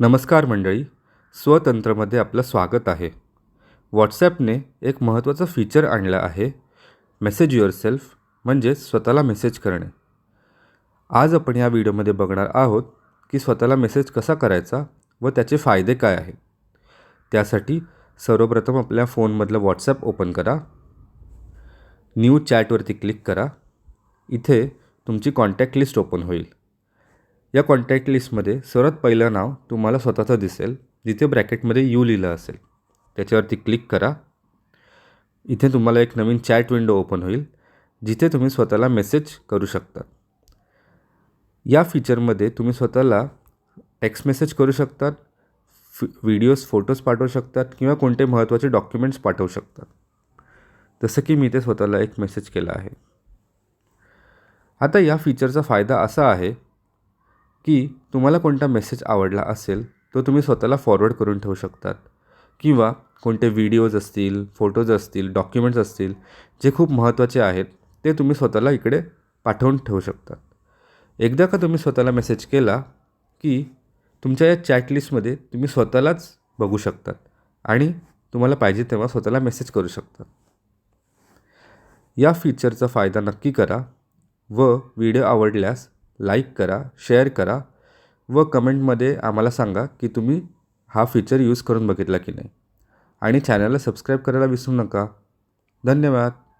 नमस्कार मंडळी स्वतंत्रमध्ये आपलं स्वागत आहे. व्हॉट्सॲपने एक महत्त्वाचं फीचर आणलं आहे मेसेज युअर सेल्फ म्हणजे स्वतःला मेसेज करणे. आज आपण या व्हिडिओमध्ये बघणार आहोत की स्वतःला मेसेज कसा करायचा व त्याचे फायदे काय आहेत. त्यासाठी सर्वप्रथम आपल्या फोनमधलं व्हॉट्सॲप ओपन करा. न्यू चॅटवरती क्लिक करा. इथे तुमची कॉन्टॅक्ट लिस्ट ओपन होईल. या कॉन्टॅक्ट लिस्टमध्ये सर्वात पहिलं नाव तुम्हाला स्वतःचं दिसेल जिथे ब्रॅकेटमध्ये यू लिहिलं असेल. त्याच्यावरती क्लिक करा. इथे तुम्हाला एक नवीन चॅट विंडो ओपन होईल जिथे तुम्ही स्वतःला मेसेज करू शकता. या फीचरमध्ये तुम्ही स्वतःला टेक्स्ट मेसेज करू शकतात फि व्हिडिओज फोटोज पाठवू शकतात किंवा कोणते महत्त्वाचे डॉक्युमेंट्स पाठवू शकतात जसं की मी ते स्वतःला एक मेसेज केला आहे. आता या फीचरचा फायदा असा आहे की तुम्हाला कोणता मेसेज आवडला असेल तो तुम्ही स्वतःला फॉरवर्ड करून ठेवू शकतात. किंवा कोणते व्हिडिओज असतील फोटोज असतील डॉक्युमेंट्स असतील जे खूप महत्त्वाचे आहेत ते तुम्ही स्वतःला इकडे पाठवून ठेवू शकतात. एकदा का तुम्ही स्वतःला मेसेज केला की तुमच्या या चॅटलिस्टमध्ये तुम्ही स्वतःलाच बघू शकतात आणि तुम्हाला पाहिजे तेव्हा स्वतःला मेसेज करू शकता या फीचरचा फायदा नक्की करा व व्हिडिओ आवडल्यास लाईक करा शेअर करा व कमेंटमध्ये आम्हाला सांगा की तुम्ही हा फीचर यूज करून बघितला की नाही. आणि चॅनलला सबस्क्राईब करायला विसरू नका. धन्यवाद.